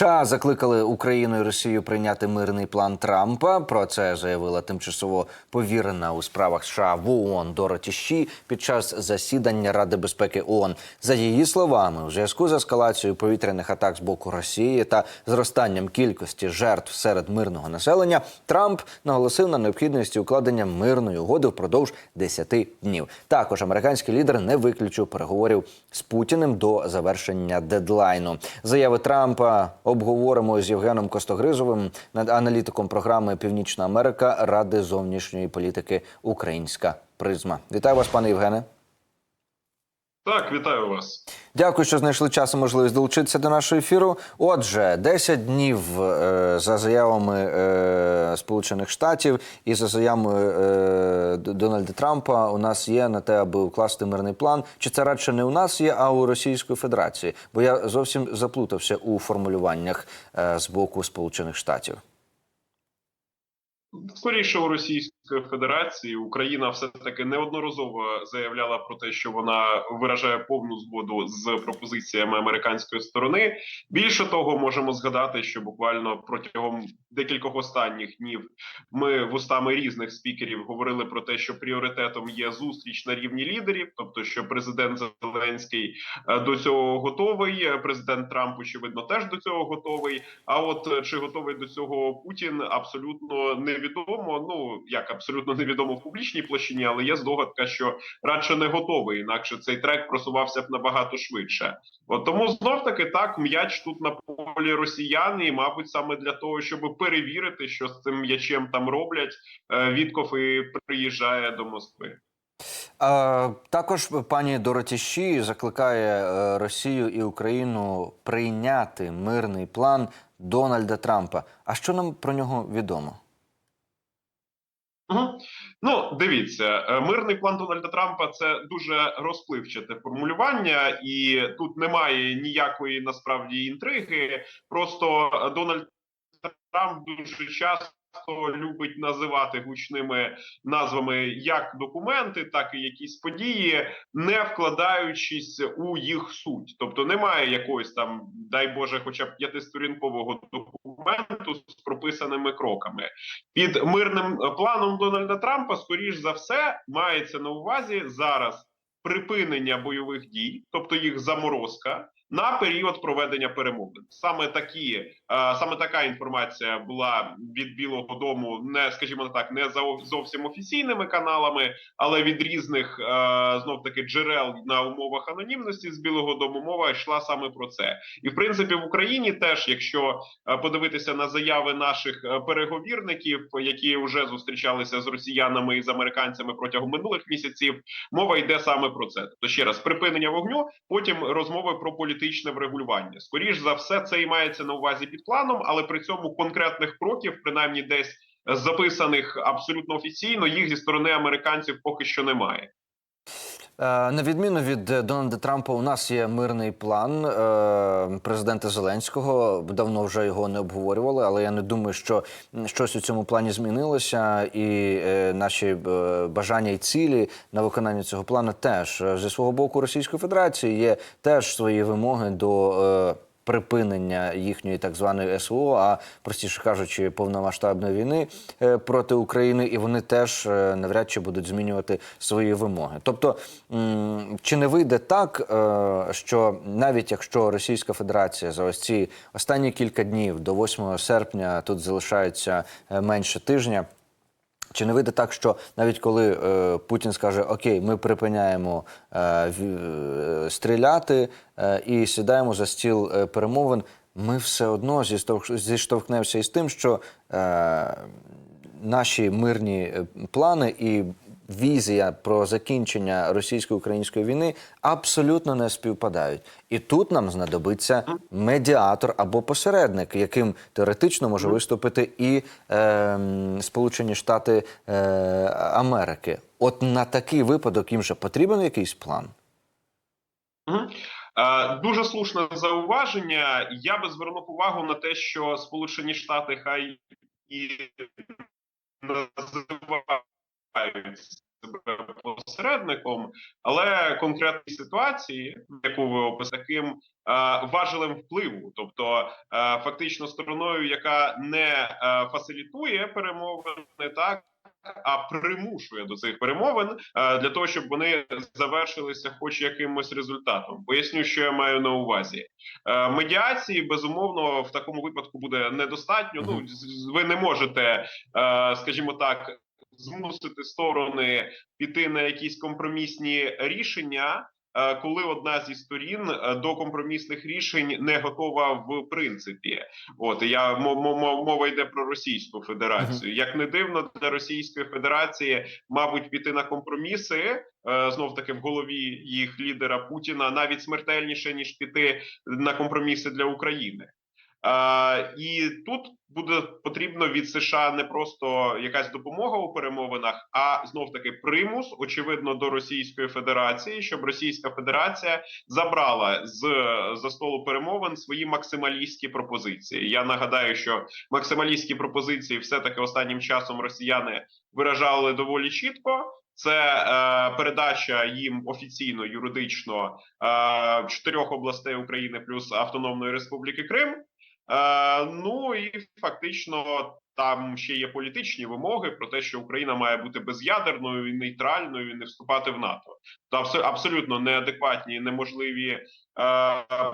США закликали Україну і Росію прийняти мирний план Трампа. Про це заявила тимчасово повірена у справах США в ООН Дороті Ші під час засідання Ради безпеки ООН. За її словами, у зв'язку з ескалацією повітряних атак з боку Росії та зростанням кількості жертв серед мирного населення, Трамп наголосив на необхідності укладення мирної угоди впродовж 10 днів. Також американський лідер не виключив переговорів з Путіним до завершення дедлайну. Заяви Трампа обговоримо з Євгеном Костогризовим, аналітиком програми Північна Америка Ради зовнішньої політики Українська призма. Вітаю вас, пане Євгене. Так, вітаю вас. Дякую, що знайшли час і можливість долучитися до нашого ефіру. Отже, 10 днів е, за заявами е, Сполучених Штатів і за заявами е, Дональда Трампа у нас є на те, аби укласти мирний план. Чи це радше не у нас є, а у Російської Федерації? Бо я зовсім заплутався у формулюваннях е, з боку Сполучених Штатів. Скоріше у Російської Федерації Україна все таки неодноразово заявляла про те, що вона виражає повну згоду з пропозиціями американської сторони. Більше того, можемо згадати, що буквально протягом декількох останніх днів ми вустами різних спікерів говорили про те, що пріоритетом є зустріч на рівні лідерів, тобто що президент Зеленський е, до цього готовий. е, Президент Трамп очевидно теж до цього готовий. А от е, чи готовий до цього Путін абсолютно невідомо. Ну як абсолютно невідомо в публічній площині, але є здогадка, що радше не готовий. Інакше цей трек просувався б набагато швидше. От тому знов таки так м'яч тут на полі росіян, і мабуть саме для того, щоб перевірити, що з цим м'ячем там роблять. е, Вітков і приїжджає до Москви. Також пані Дороті Ші закликає е, Росію і Україну прийняти мирний план Дональда Трампа. А що нам про нього відомо? Угу. Ну, дивіться, е, мирний план Дональда Трампа це дуже розпливчате формулювання, і тут немає ніякої насправді інтриги. Просто Дональд Трамп дуже часто любить називати гучними назвами як документи, так і якісь події, не вкладаючись у їх суть. Тобто немає якогось там, дай Боже, хоча б п'ятисторінкового документу з прописаними кроками. Під мирним планом Дональда Трампа, скоріш за все, мається на увазі зараз припинення бойових дій, тобто їх заморозка. На період проведення перемовин саме такі е, саме така інформація була від Білого Дому, не скажімо так, не за зовсім офіційними каналами, але від різних е, знов таки джерел на умовах анонімності з Білого Дому мова йшла саме про це. І в принципі в Україні теж, якщо е, подивитися на заяви наших переговірників, які вже зустрічалися з росіянами і з американцями протягом минулих місяців, мова йде саме про це. Тобто ще раз припинення вогню, потім розмови про політичне врегулювання. Скоріш за все, це і мається на увазі під планом, але при цьому конкретних кроків, принаймні десь записаних абсолютно офіційно, їх зі сторони американців поки що немає. Е, На відміну від е, Дональда Трампа, у нас є мирний план е, президента Зеленського. Давно вже його не обговорювали, але я не думаю, що щось у цьому плані змінилося, і наші бажання і цілі на виконання цього плану теж зі свого боку Російської Федерації є теж свої вимоги до. Припинення їхньої так званої СВО, а простіше кажучи, повномасштабної війни е, проти України, і вони теж е, навряд чи будуть змінювати свої вимоги. Тобто, чи не вийде так, е, що навіть якщо Російська Федерація за ось ці останні кілька днів до 8 серпня тут залишається менше тижня. Чи не вийде так, що навіть коли е, Путін скаже Окей, ми припиняємо е, е, стріляти е, і сідаємо за стіл е, перемовин, ми все одно зіштовх- зіштовхнемося із тим, що е, наші мирні е, плани і візія про закінчення російсько-української війни абсолютно не співпадають. І тут нам знадобиться медіатор або посередник, яким теоретично може виступити і е, Сполучені Штати е, Америки. От на такий випадок їм же потрібен якийсь план. Е, Дуже слушне зауваження. Я би звернув увагу на те, що Сполучені Штати хай і називають себе посередником, але конкретній ситуації, яку ви описали, таким е, важелем впливу, тобто е, фактично стороною, яка не е, фасилітує перемовини, так. А примушує до цих перемовин для того, щоб вони завершилися, хоч якимось результатом. Поясню, що я маю на увазі. Медіації безумовно в такому випадку буде недостатньо. Ну ви не можете, скажімо так, змусити сторони піти на якісь компромісні рішення, е, коли одна зі сторін е, до компромісних рішень не готова в принципі. От я мо- мо- мо- мова йде про Російську Федерацію. Як не дивно для Російської Федерації, мабуть, піти на компроміси знов таки в голові їх лідера Путіна навіть смертельніше ніж піти на компроміси для України. Е, і тут буде потрібно від США не просто якась допомога у перемовинах, а знов таки примус, очевидно, до Російської Федерації, щоб Російська Федерація забрала з за столу перемовин свої максималістські пропозиції. Я нагадаю, що максималістські пропозиції все таки останнім часом росіяни виражали доволі чітко. Це е, передача їм офіційно юридично е, чотирьох областей України плюс Автономної Республіки Крим. Е, ну і фактично там ще є політичні вимоги про те, що Україна має бути без'ядерною і нейтральною, і не вступати в НАТО. Та абсолютно неадекватні, неможливі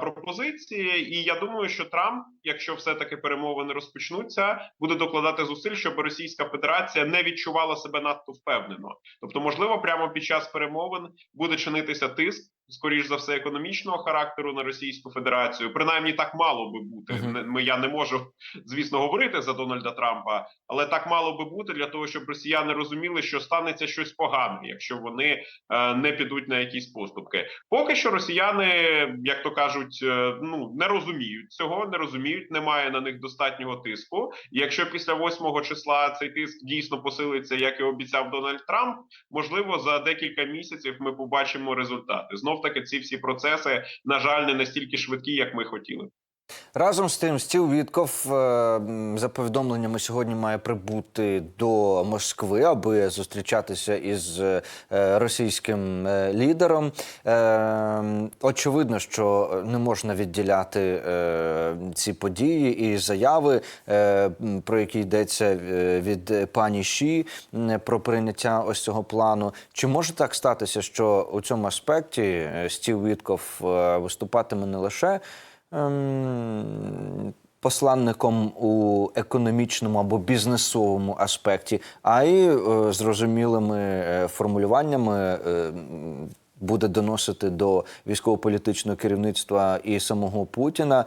пропозиції. І я думаю, що Трамп, якщо все таки перемовини розпочнуться, буде докладати зусиль, щоб Російська Федерація не відчувала себе надто впевнено. Тобто, можливо, прямо під час перемовин буде чинитися тиск. Скоріш за все, економічного характеру на Російську Федерацію, принаймні так мало би бути. Ми я не можу, звісно, говорити за Дональда Трампа, але так мало би бути для того, щоб росіяни розуміли, що станеться щось погане, якщо вони е, не підуть на якісь поступки. Поки що росіяни, як то кажуть, е, ну не розуміють цього, не розуміють, немає на них достатнього тиску. І якщо після 8 числа цей тиск дійсно посилиться, як і обіцяв Дональд Трамп, можливо, за декілька місяців ми побачимо результати. Знов таки, ці всі процеси, на жаль, не настільки швидкі, як ми хотіли. Разом з тим, Стів Вітков е, за повідомленнями сьогодні має прибути до Москви, аби зустрічатися із е, російським е, лідером. Е, Очевидно, що не можна відділяти ці події і заяви, про які йдеться від пані Ші про прийняття ось цього плану. Чи може так статися, що у цьому аспекті Стів Вітков виступатиме не лише ем, посланником у економічному або бізнесовому аспекті, а й е, зрозумілими е, формулюваннями. е, Буде доносити до військово-політичного керівництва і самого Путіна,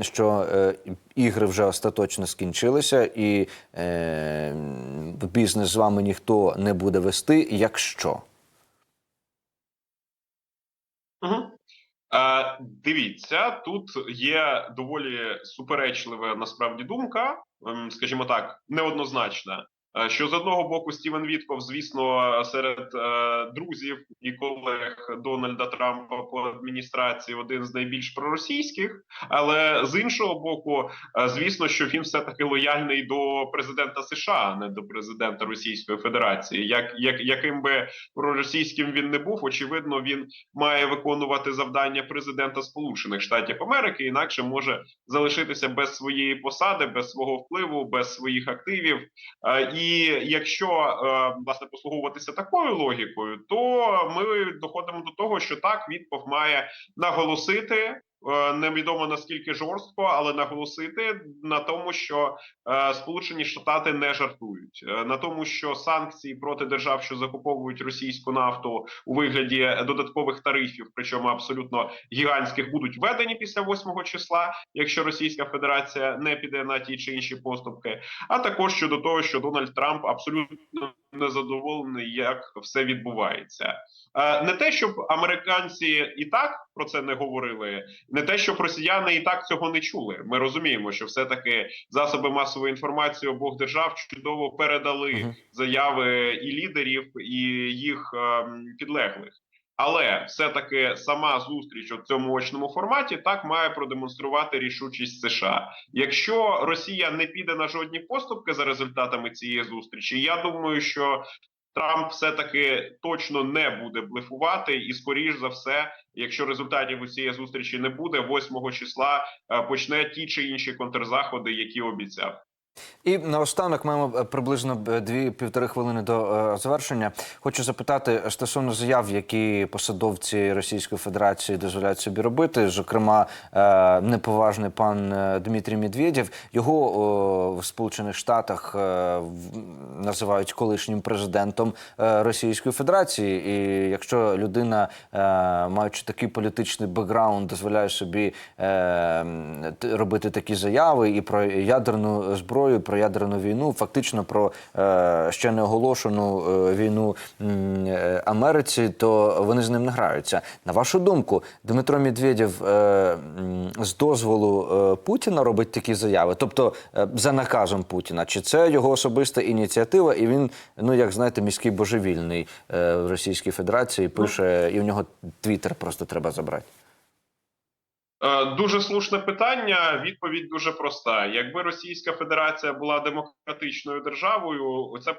що е, ігри вже остаточно скінчилися, і е, бізнес з вами ніхто не буде вести, якщо. Угу. Е, дивіться, тут є доволі суперечлива насправді думка, ем, скажімо так, неоднозначна. Е, Що з одного боку Стівен Вітков, звісно, серед е, друзів і колег Дональда Трампа по адміністрації один з найбільш проросійських, але з іншого боку, е, звісно, що він все таки лояльний до президента США, а не до президента Російської Федерації. Як, як яким би проросійським він не був, очевидно, він має виконувати завдання президента Сполучених Штатів Америки, інакше може залишитися без своєї посади, без свого впливу, без своїх активів. Е, І якщо е, власне послуговуватися такою логікою, то ми доходимо до того, що так відпов має наголосити. Е, Невідомо наскільки жорстко, але наголосити на тому, що е, Сполучені Штати не жартують, е, на тому, що санкції проти держав, що закуповують російську нафту у вигляді додаткових тарифів, причому абсолютно гігантських, будуть введені після 8 числа, якщо Російська Федерація не піде на ті чи інші поступки. А також щодо того, що Дональд Трамп абсолютно незадоволений, як все відбувається. Е, Не те, щоб американці і так про це не говорили, не те, щоб росіяни і так цього не чули. Ми розуміємо, що все таки засоби масової інформації обох держав чудово передали заяви і лідерів, і їх ем, підлеглих. Але все-таки сама зустріч у цьому очному форматі так має продемонструвати рішучість США. Якщо Росія не піде на жодні поступки за результатами цієї зустрічі, я думаю, що Трамп все таки точно не буде блефувати, і скоріш за все, якщо результатів у цієї зустрічі не буде, 8 числа е, почне ті чи інші контрзаходи, які обіцяв. І наостанок маємо е, приблизно дві-півтори хвилини до е, завершення. Хочу запитати стосовно заяв, які посадовці Російської Федерації дозволяють собі робити. Зокрема, е, неповажний пан Дмитрій Медведєв. Його в Сполучених Штатах називають колишнім президентом Російської Федерації. І якщо людина, маючи такий політичний бекграунд, дозволяє собі робити такі заяви і про ядерну зброю, про ядерну війну, фактично про е, ще не оголошену е, війну е, Америці, то вони з ним не граються. На вашу думку, Дмитро Медведєв з дозволу Путіна робить такі заяви, тобто за наказом Путіна, чи це його особиста ініціатива, і він, ну як знаєте, міський божевільний в Російській Федерації пише, і в нього твіттер просто треба забрати. Е, Дуже слушне питання. Відповідь дуже проста. Якби Російська Федерація була демократичною державою, це б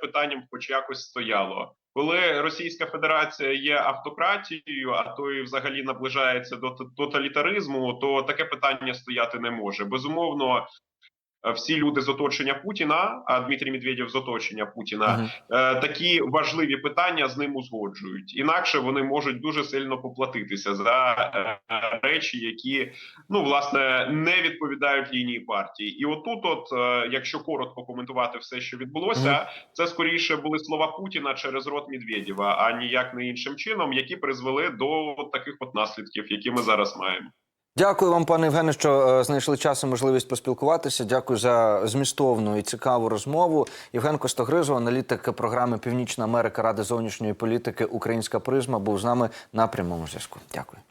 хоч якось стояло. Коли Російська Федерація є автократією, а то і взагалі наближається до тоталітаризму, то таке питання стояти не може. Безумовно, всі люди з оточення Путіна, а Дмитрій Медведєв з оточення Путіна, Мгм. е, такі важливі питання з ним узгоджують. Інакше вони можуть дуже сильно поплатитися за е, речі, які ну власне не відповідають лінії партії. І отут, от е, якщо коротко коментувати все, що відбулося, це скоріше були слова Путіна через рот Медведєва, а ніяк не іншим чином, які призвели до таких от наслідків, які ми зараз маємо. Дякую вам, пане Євгене, що е, знайшли час і можливість поспілкуватися. Дякую за змістовну і цікаву розмову. Євген Костогризов, аналітик програми Північна Америка Ради зовнішньої політики Українська призма, був з нами на прямому зв'язку. Дякую.